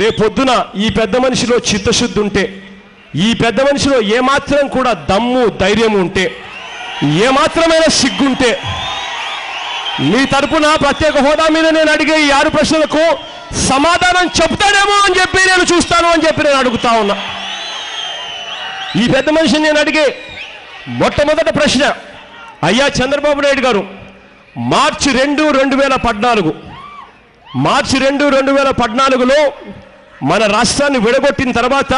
రేపొద్దున ఈ పెద్ద మనిషిలో చిత్తశుద్ధి ఉంటే ఈ పెద్ద మనిషిలో ఏమాత్రం కూడా దమ్ము ధైర్యం ఉంటే ఏమాత్రమైన సిగ్గుంటే మీ తరపున ప్రత్యేక హోదా మీద నేను అడిగే ఈ ఆరు ప్రశ్నలకు సమాధానం చెప్తాడేమో అని చెప్పి నేను చూస్తాను అని చెప్పి నేను అడుగుతా ఉన్నా. ఈ పెద్ద మనిషిని నేను అడిగే మొట్టమొదటి ప్రశ్న అయ్యా చంద్రబాబు నాయుడు గారు మార్చి రెండు రెండు వేల పద్నాలుగు మార్చి రెండు రెండు వేల పద్నాలుగులో మన రాష్ట్రాన్ని విడగొట్టిన తర్వాత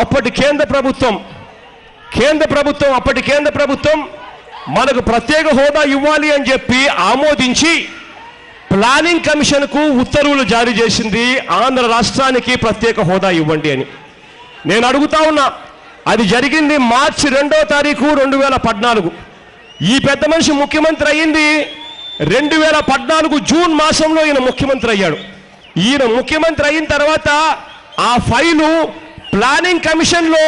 అప్పటి కేంద్ర ప్రభుత్వం కేంద్ర ప్రభుత్వం అప్పటి కేంద్ర ప్రభుత్వం మనకు ప్రత్యేక హోదా ఇవ్వాలి అని చెప్పి ఆమోదించి ప్లానింగ్ కమిషన్కు ఉత్తర్వులు జారీ చేసింది ఆంధ్ర రాష్ట్రానికి ప్రత్యేక హోదా ఇవ్వండి అని. నేను అడుగుతా ఉన్నా అది జరిగింది మార్చి రెండో తారీఖు రెండు వేల పద్నాలుగు. ఈ పెద్ద మనిషి ముఖ్యమంత్రి అయ్యింది రెండు వేల పద్నాలుగు జూన్ మాసంలో ఈయన ముఖ్యమంత్రి అయ్యాడు. ఈయన ముఖ్యమంత్రి అయిన తర్వాత ఆ ఫైలు ప్లానింగ్ కమిషన్లో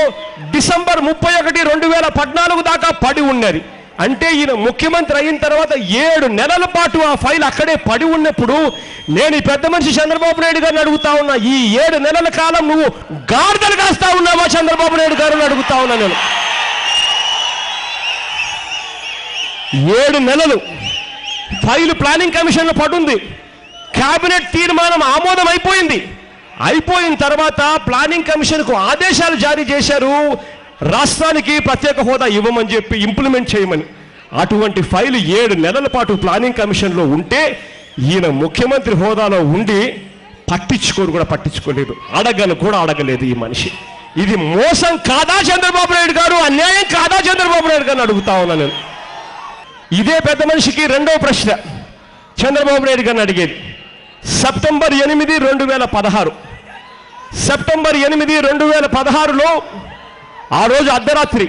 డిసెంబర్ ముప్పై ఒకటి రెండు వేల పద్నాలుగు దాకా పడి ఉన్నది. అంటే ఈయన ముఖ్యమంత్రి అయిన తర్వాత ఏడు నెలల పాటు ఆ ఫైల్ అక్కడే పడి ఉన్నప్పుడు నేను ఈ పెద్ద మనిషి చంద్రబాబు నాయుడు గారిని అడుగుతా ఉన్నా ఈ ఏడు నెలల కాలం నువ్వు గాడిదలు కాస్తా ఉన్నావా చంద్రబాబు నాయుడు గారిని అడుగుతా ఉన్నా నేను. ఏడు నెలలు ఫైల్ ప్లానింగ్ కమిషన్లో పడుంది. క్యాబినెట్ తీర్మానం ఆమోదం అయిపోయింది అయిపోయిన తర్వాత ప్లానింగ్ కమిషన్కు ఆదేశాలు జారీ చేశారు. రాష్ట్రానికి ప్రత్యేక హోదా ఇవ్వమని చెప్పి ఇంప్లిమెంట్ చేయమని. అటువంటి ఫైల్ ఏడు నెలల పాటు ప్లానింగ్ కమిషన్లో ఉంటే ఈయన ముఖ్యమంత్రి హోదాలో ఉండి పట్టించుకోరు కూడా పట్టించుకోలేదు. అడగను కూడా అడగలేదు ఈ మనిషి. ఇది మోసం కాదా చంద్రబాబు నాయుడు గారు? అన్యాయం కాదా చంద్రబాబు నాయుడు గారిని అడుగుతా ఉన్నా నేను. ఇదే పెద్ద మనిషికి రెండవ ప్రశ్న. చంద్రబాబు నాయుడు గారిని అడిగేది. సెప్టెంబర్ ఎనిమిది రెండు వేల పదహారు. సెప్టెంబర్ ఎనిమిది రెండు వేల పదహారులో ఆ రోజు అర్ధరాత్రి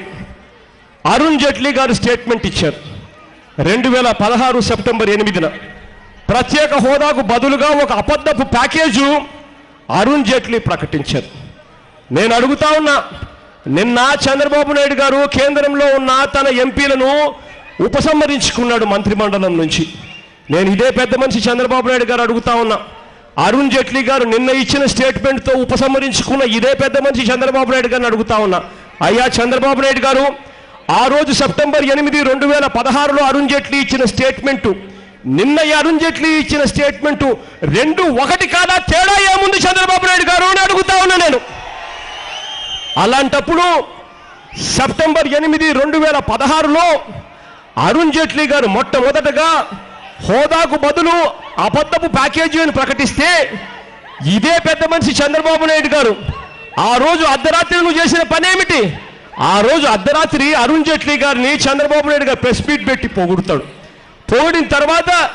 అరుణ్ జైట్లీ గారు స్టేట్మెంట్ ఇచ్చారు. రెండు వేల పదహారు సెప్టెంబర్ ఎనిమిదిన ప్రత్యేక హోదాకు బదులుగా ఒక అబద్ధపు ప్యాకేజు అరుణ్ జైట్లీ ప్రకటించారు. నేను అడుగుతా ఉన్నా నిన్న చంద్రబాబు నాయుడు గారు కేంద్రంలో ఉన్న తన ఎంపీలను ఉపసంహరించుకున్నాడు మంత్రిమండలం నుంచి. నేను ఇదే పెద్ద మనిషి చంద్రబాబు నాయుడు గారు అడుగుతా ఉన్నా. అరుణ్ జైట్లీ గారు నిన్న ఇచ్చిన స్టేట్మెంట్తో ఉపసంహరించుకున్న ఇదే పెద్ద మనిషి చంద్రబాబు నాయుడు గారిని అడుగుతా ఉన్నా. అయ్యా చంద్రబాబు నాయుడు గారు ఆ రోజు సెప్టెంబర్ ఎనిమిది రెండు వేల పదహారులో అరుణ్ జైట్లీ ఇచ్చిన స్టేట్మెంటు నిన్న అరుణ్ జైట్లీ ఇచ్చిన స్టేట్మెంటు రెండు ఒకటి కాదా తేడా ఏముంది చంద్రబాబు నాయుడు గారు అని అడుగుతా ఉన్నా నేను. అలాంటప్పుడు సెప్టెంబర్ ఎనిమిది రెండు వేల పదహారులో అరుణ్ జైట్లీ గారు మొట్టమొదటగా హోదాకు బదులు అబద్ధపు ప్యాకేజీని ప్రకటిస్తే ఇదే పెద్ద మనిషి చంద్రబాబు నాయుడు గారు. ఆ రోజు అర్ధరాత్రి నువ్వు చేసిన పనేమిటి ఆ రోజు అర్ధరాత్రి అరుణ్ జైట్లీ గారిని చంద్రబాబు నాయుడు గారు ప్రెస్ మీట్ పెట్టి పొగుడుతాడు. పొగిడిన తర్వాత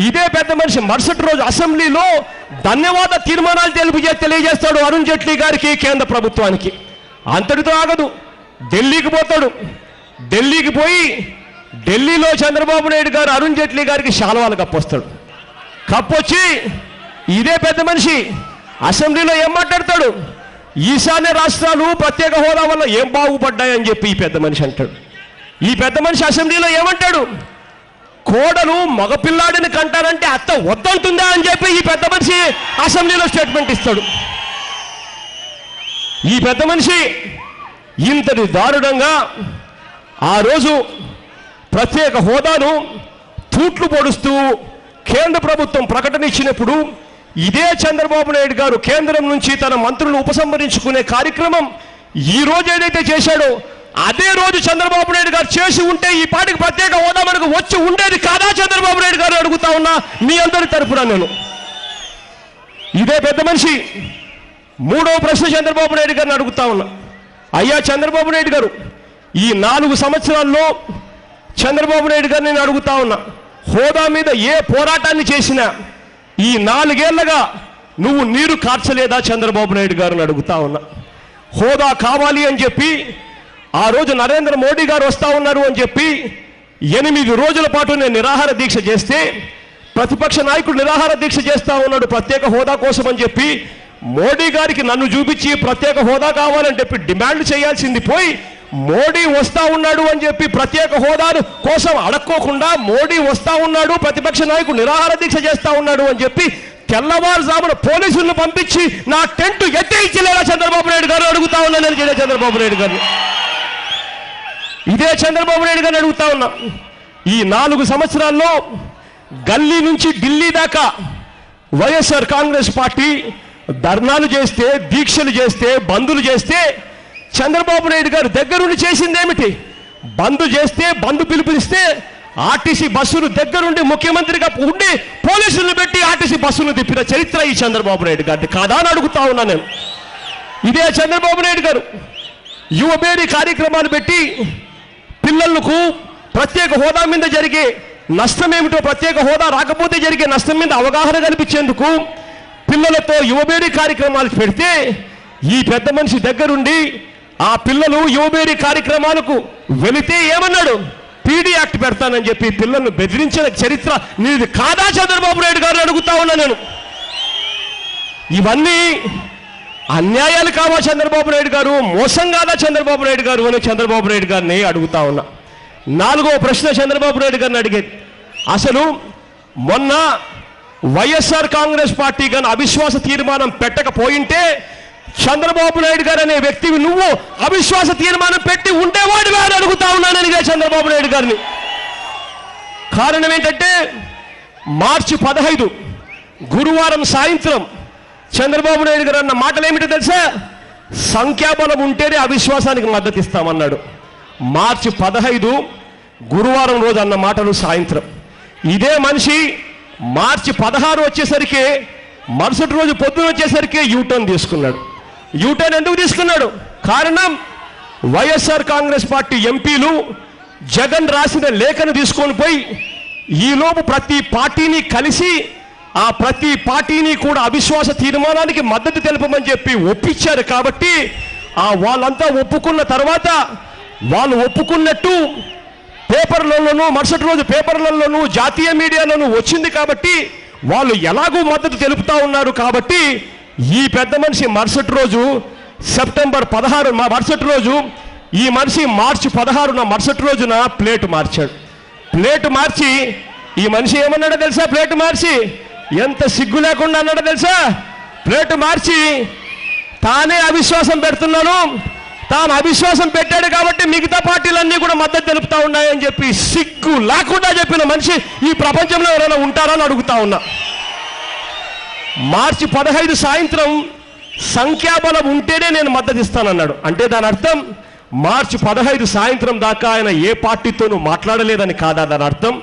ఇదే పెద్ద మనిషి మరుసటి రోజు అసెంబ్లీలో ధన్యవాద తీర్మానాలు తెలుపు తెలియజేస్తాడు అరుణ్ జైట్లీ గారికి కేంద్ర ప్రభుత్వానికి. అంతటితో ఆగదు. ఢిల్లీకి పోతాడు. ఢిల్లీకి పోయి ఢిల్లీలో చంద్రబాబు నాయుడు గారు అరుణ్ జైట్లీ గారికి శాలవాలు కప్పొస్తాడు. కప్పొచ్చి ఇదే పెద్ద మనిషి అసెంబ్లీలో ఏం మాట్లాడతాడు? ఈశాన్య రాష్ట్రాలు ప్రత్యేక హోదా వల్ల ఏం బాగుపడ్డాయని చెప్పి ఈ పెద్ద మనిషి అంటాడు. ఈ పెద్ద మనిషి అసెంబ్లీలో ఏమంటాడు? కోడలు మగపిల్లాడిని కంటారంటే అత్త వద్దంటుందా అని చెప్పి ఈ పెద్ద మనిషి అసెంబ్లీలో స్టేట్మెంట్ ఇస్తాడు. ఈ పెద్ద మనిషి ఇంతటి దారుణంగా ఆ రోజు ప్రత్యేక హోదాను తూట్లు పొడుస్తూ కేంద్ర ప్రభుత్వం ప్రకటన ఇచ్చినప్పుడు ఇదే చంద్రబాబు నాయుడు గారు కేంద్రం నుంచి తన మంత్రులను ఉపసంహరించుకునే కార్యక్రమం ఈ రోజు ఏదైతే చేశాడో అదే రోజు చంద్రబాబు నాయుడు గారు చేసి ఉంటే ఈ పాటికి ప్రత్యేక హోదా మనకు వచ్చి ఉండేది కాదా చంద్రబాబు నాయుడు గారు అడుగుతా ఉన్నా మీ అందరి తరఫున నేను. ఇదే పెద్ద మనిషి. మూడవ ప్రశ్న చంద్రబాబు నాయుడు గారిని అడుగుతా ఉన్నా. అయ్యా చంద్రబాబు నాయుడు గారు ఈ నాలుగు సంవత్సరాల్లో చంద్రబాబు నాయుడు గారు నేను అడుగుతా ఉన్నా హోదా మీద ఏ పోరాటాన్ని చేసినా ఈ నాలుగేళ్ళగా నువ్వు నీరు కార్చలేదా చంద్రబాబు నాయుడు గారిని అడుగుతా ఉన్నా. హోదా కావాలి అని చెప్పి ఆ రోజు నరేంద్ర మోడీ గారు వస్తా ఉన్నారు అని చెప్పి ఎనిమిది రోజుల పాటు నేను నిరాహార దీక్ష చేస్తే ప్రతిపక్ష నాయకుడు నిరాహార దీక్ష చేస్తా ఉన్నాడు ప్రత్యేక హోదా కోసం అని చెప్పి మోడీ గారికి నన్ను చూపించి ప్రత్యేక హోదా కావాలని చెప్పి డిమాండ్ చేయాల్సింది పోయి మోడీ వస్తా ఉన్నాడు అని చెప్పి ప్రత్యేక హోదాను కోసం అడక్కోకుండా మోడీ వస్తా ఉన్నాడు ప్రతిపక్ష నాయకుడు నిరాహార దీక్ష చేస్తా ఉన్నాడు అని చెప్పి తెల్లవారుజామున పోలీసులను పంపించి నా టెంట్ ఎత్తేయించలేదా చంద్రబాబు నాయుడు గారు అడుగుతా ఉన్నా నేను ఇదే చంద్రబాబు నాయుడు గారు ఇదే చంద్రబాబు నాయుడు గారిని అడుగుతా ఉన్నా. ఈ నాలుగు సంవత్సరాల్లో గల్లీ నుంచి ఢిల్లీ దాకా వైఎస్ఆర్ కాంగ్రెస్ పార్టీ ధర్నాలు చేస్తే దీక్షలు చేస్తే బందులు చేస్తే చంద్రబాబు నాయుడు గారు దగ్గరుండి చేసిందేమిటి? బంద్ చేస్తే బంద్ పిలుపునిస్తే ఆర్టీసీ బస్సులు దగ్గరుండి ముఖ్యమంత్రిగా ఉండి పోలీసులు పెట్టి ఆర్టీసీ బస్సులు తిప్పిన చరిత్ర ఈ చంద్రబాబు నాయుడు గారిది కాదా అని అడుగుతా ఉన్నా నేను. ఇదే చంద్రబాబు నాయుడు గారు యువబేడి కార్యక్రమాలు పెట్టి పిల్లలకు ప్రత్యేక హోదా మీద జరిగే నష్టం ఏమిటో ప్రత్యేక హోదా రాకపోతే జరిగే నష్టం మీద అవగాహన కల్పించేందుకు పిల్లలతో యువబేడి కార్యక్రమాలు పెడితే ఈ పెద్ద మనిషి దగ్గరుండి ఆ పిల్లలు యువబేడి కార్యక్రమాలకు వెళితే ఏమన్నాడు? పీడీ యాక్ట్ పెడతానని చెప్పి పిల్లలను బెదిరించిన చరిత్ర నీది కాదా చంద్రబాబు నాయుడు గారు అడుగుతా ఉన్నా నేను. ఇవన్నీ అన్యాయాలు కావా చంద్రబాబు నాయుడు గారు? మోసం కాదా చంద్రబాబు నాయుడు గారు అని చంద్రబాబు నాయుడు గారిని అడుగుతా ఉన్నా. నాలుగో ప్రశ్న చంద్రబాబు నాయుడు గారిని అడిగేది అసలు మొన్న వైఎస్ఆర్ కాంగ్రెస్ పార్టీ కానీ అవిశ్వాస తీర్మానం పెట్టకపోయింటే చంద్రబాబు నాయుడు గారు అనే వ్యక్తివి నువ్వు అవిశ్వాస తీర్మానం పెట్టి ఉండేవాడు అని అడుగుతా ఉన్నానని చంద్రబాబు నాయుడు గారిని. కారణం ఏంటంటే మార్చి పదహైదు గురువారం సాయంత్రం చంద్రబాబు నాయుడు గారు అన్న మాటలు ఏమిటో తెలుసా? సంఖ్యాబలం ఉంటేనే అవిశ్వాసానికి మద్దతు ఇస్తామన్నాడు. మార్చి పదహైదు గురువారం రోజు అన్న మాటలు సాయంత్రం. ఇదే మనిషి మార్చి పదహారు వచ్చేసరికి మరుసటి రోజు పొద్దున వచ్చేసరికి యూటర్న్ తీసుకున్నాడు. యూటర్న్ ఎందుకు తీసుకున్నాడు? కారణం వైఎస్ఆర్ కాంగ్రెస్ పార్టీ ఎంపీలు జగన్ రాసిన లేఖను తీసుకొని పోయి ఈలోపు ప్రతి పార్టీని కలిసి ఆ ప్రతి పార్టీని కూడా అవిశ్వాస తీర్మానానికి మద్దతు తెలుపమని చెప్పి ఒప్పించారు కాబట్టి ఆ వాళ్ళంతా ఒప్పుకున్న తర్వాత వాళ్ళు ఒప్పుకున్నట్టు పేపర్లలోనూ మరుసటి రోజు పేపర్లలోనూ జాతీయ మీడియాలోనూ వచ్చింది కాబట్టి వాళ్ళు ఎలాగూ మద్దతు తెలుపుతా ఉన్నారు కాబట్టి ఈ పెద్ద మనిషి మరుసటి రోజు సెప్టెంబర్ పదహారు మా మరుసటి రోజు ఈ మనిషి మార్చి పదహారున మరుసటి రోజున ప్లేట్ మార్చాడు. ప్లేట్ మార్చి ఈ మనిషి ఏమన్నాడో తెలుసా ప్లేట్ మార్చి? ఎంత సిగ్గు లేకుండా అన్నాడో తెలుసా? ప్లేట్ మార్చి తానే అవిశ్వాసం పెడుతున్నాను. తాను అవిశ్వాసం పెట్టాడు కాబట్టి మిగతా పార్టీలన్నీ కూడా మద్దతు తెలుపుతా ఉన్నాయని చెప్పి సిగ్గు లేకుండా చెప్పిన మనిషి ఈ ప్రపంచంలో ఎవరైనా ఉంటారని అడుగుతా ఉన్నా. మార్చి పదహైదు సాయంత్రం సంఖ్యాబలం ఉంటేనే నేను మద్దతు ఇస్తానన్నాడు. అంటే దాని అర్థం మార్చి పదహైదు సాయంత్రం దాకా ఆయన ఏ పార్టీతోనూ మాట్లాడలేదని కాదా దాని అర్థం?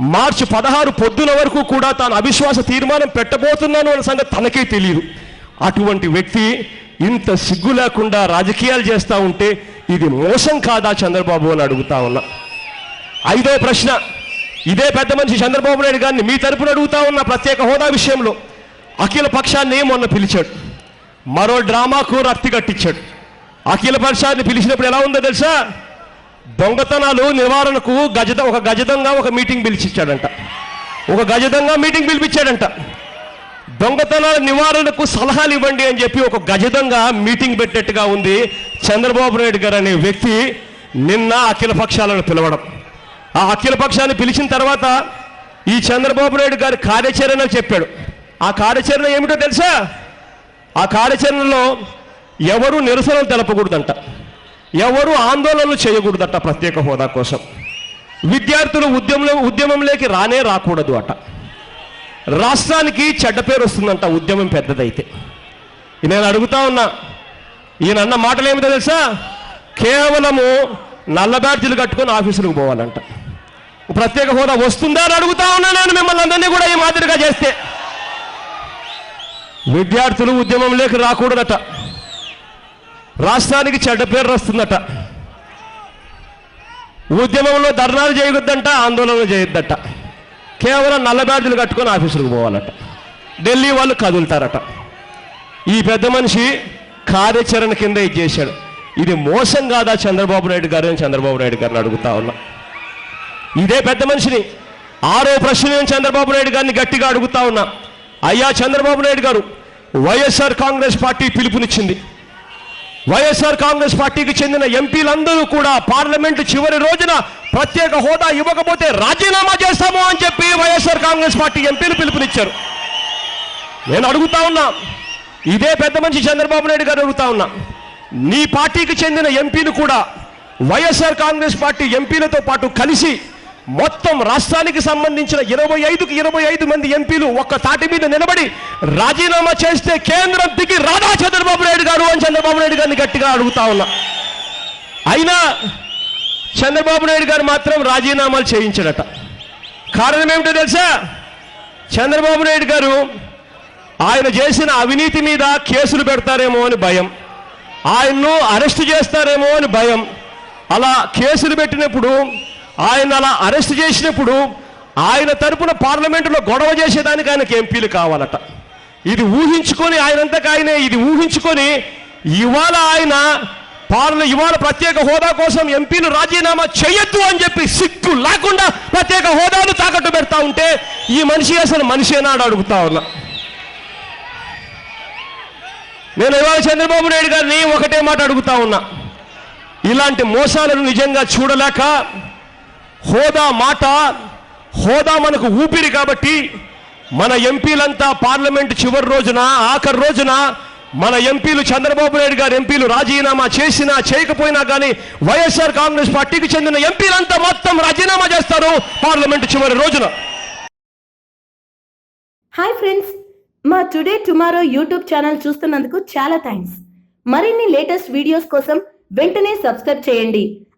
మార్చి పదహారు పొద్దున వరకు కూడా తాను అవిశ్వాస తీర్మానం పెట్టబోతున్నాను అనే సంగతి తనకే తెలియదు అటువంటి వ్యక్తి ఇంత సిగ్గు లేకుండా రాజకీయాలు చేస్తూ ఉంటే ఇది మోసం కాదా చంద్రబాబు అని అడుగుతా ఉన్నా. ఐదో ప్రశ్న ఇదే పెద్ద మనిషి చంద్రబాబు నాయుడు గారిని మీ తరపున అడుగుతా ఉన్న ప్రత్యేక హోదా విషయంలో. అఖిల పక్షాన్ని మొన్న పిలిచాడు. మరో డ్రామాకు రక్తి కట్టించాడు. అఖిల పక్షాన్ని పిలిచినప్పుడు ఎలా ఉందో తెలుసా? దొంగతనాలు నివారణకు గజద ఒక గజదంగా ఒక మీటింగ్ పిలిచిచ్చాడంట. ఒక గజదంగా మీటింగ్ పిలిపించాడంట దొంగతనాల నివారణకు సలహాలు ఇవ్వండి అని చెప్పి ఒక గజదంగా మీటింగ్ పెట్టేట్టుగా ఉంది చంద్రబాబు నాయుడు గారు అనే వ్యక్తి నిన్న అఖిల పక్షాలను పిలవడం. ఆ అఖిల పక్షాన్ని పిలిచిన తర్వాత ఈ చంద్రబాబు నాయుడు గారి కార్యాచరణ చెప్పాడు. ఆ కార్యాచరణ ఏమిటో తెలుసా? ఆ కార్యాచరణలో ఎవరు నిరసనలు తెలపకూడదంట. ఎవరు ఆందోళనలు చేయకూడదట ప్రత్యేక హోదా కోసం. విద్యార్థులు ఉద్యమంలో ఉద్యమంలోకి రానే రాకూడదు అట. రాష్ట్రానికి చెడ్డ పేరు వస్తుందంట ఉద్యమం పెద్దదైతే. నేను అడుగుతా ఉన్నా. ఈయన అన్న మాటలు ఏమిటో తెలుసా? కేవలము నల్ల బ్యాడ్జీలు కట్టుకొని ఆఫీసులకు పోవాలంట. ప్రత్యేక హోదా వస్తుందా అని అడుగుతా ఉన్నా నేను మిమ్మల్ని అందరినీ కూడా ఈ మాదిరిగా చేస్తే. విద్యార్థులు ఉద్యమంలోకి రాకూడదట. రాష్ట్రానికి చెడ్డ పేరు వస్తుందట ఉద్యమంలో ధర్నాలు చేయొద్దంట ఆందోళనలు చేయొద్దట. కేవలం నల్ల బ్యాడ్జీలు కట్టుకొని ఆఫీసులకు పోవాలట. ఢిల్లీ వాళ్ళు కదులుతారట. ఈ పెద్ద మనిషి కార్యాచరణ కింద ఇది చేశాడు. ఇది మోసం కాదా చంద్రబాబు నాయుడు గారు అని చంద్రబాబు నాయుడు గారిని అడుగుతా ఉన్నా. ఇదే పెద్ద మనిషిని. ఆరో ప్రశ్న నేను చంద్రబాబు నాయుడు గారిని గట్టిగా అడుగుతా ఉన్నా. అయ్యా చంద్రబాబు నాయుడు గారు వైఎస్ఆర్ కాంగ్రెస్ పార్టీ పిలుపునిచ్చింది. వైఎస్ఆర్ కాంగ్రెస్ పార్టీకి చెందిన ఎంపీలందరూ కూడా పార్లమెంటు చివరి రోజున ప్రత్యేక హోదా ఇవ్వకపోతే రాజీనామా చేస్తాము అని చెప్పి వైఎస్ఆర్ కాంగ్రెస్ పార్టీ ఎంపీలు పిలుపునిచ్చారు. నేను అడుగుతా ఉన్నా ఇదే పెద్ద మనిషి చంద్రబాబు నాయుడు గారు అడుగుతా ఉన్నా నీ పార్టీకి చెందిన ఎంపీలు కూడా వైఎస్ఆర్ కాంగ్రెస్ పార్టీ ఎంపీలతో పాటు కలిసి మొత్తం రాష్ట్రానికి సంబంధించిన ఇరవై ఐదుకి ఇరవై ఐదు మంది ఎంపీలు ఒక్క తాటి మీద నిలబడి రాజీనామా చేస్తే కేంద్రం దిగి రాధా చంద్రబాబు నాయుడు గారు అని చంద్రబాబు నాయుడు గారిని గట్టిగా అడుగుతా ఉన్నా. అయినా చంద్రబాబు నాయుడు గారు మాత్రం రాజీనామాలు చేయించడట. కారణం ఏమిటో తెలుసా? చంద్రబాబు నాయుడు గారు ఆయన చేసిన అవినీతి మీద కేసులు పెడతారేమో అని భయం. ఆయన్ను అరెస్ట్ చేస్తారేమో అని భయం. అలా కేసులు పెట్టినప్పుడు ఆయన అలా అరెస్ట్ చేసినప్పుడు ఆయన తరపున పార్లమెంటులో గొడవ చేసేదానికి ఆయనకి ఎంపీలు కావాలట? ఇది ఊహించుకొని ఆయనంతకు ఆయనే ఇది ఊహించుకొని ఇవాళ ఆయన పార్ల ఇవాళ ప్రత్యేక హోదా కోసం ఎంపీలు రాజీనామా చేయొద్దు అని చెప్పి సిక్కు లేకుండా ప్రత్యేక హోదాను తాకట్టు పెడతా ఉంటే ఈ మనిషి అసలు మనిషేనా అడుగుతా ఉన్నా. నేను ఇవాళ చంద్రబాబు నాయుడు గారిని ఒకటే మాట అడుగుతా ఉన్నా. ఇలాంటి మోసాలను నిజంగా చూడలేక హోదా మాట హోదా మనకు ఊపిరి కాబట్టి మన ఎంపీలంతా పార్లమెంట్ చివరి రోజున ఆఖరి రోజున మన ఎంపీలు చంద్రబాబు నాయుడు గారు ఎంపీలు రాజీనామా చేసినా చేయకపోయినా కానీ వైఎస్ఆర్ కాంగ్రెస్ పార్టీకి చెందిన ఎంపీలంతా మొత్తం రాజీనామా చేస్తారు పార్లమెంట్ చివరి రోజున. హాయ్ ఫ్రెండ్స్ మా టుడే టుమారో యూట్యూబ్ ఛానల్ చూస్తున్నందుకు చాలా థ్యాంక్స్. మరిన్ని లేటెస్ట్ వీడియోస్ కోసం వెంటనే సబ్స్క్రైబ్ చేయండి.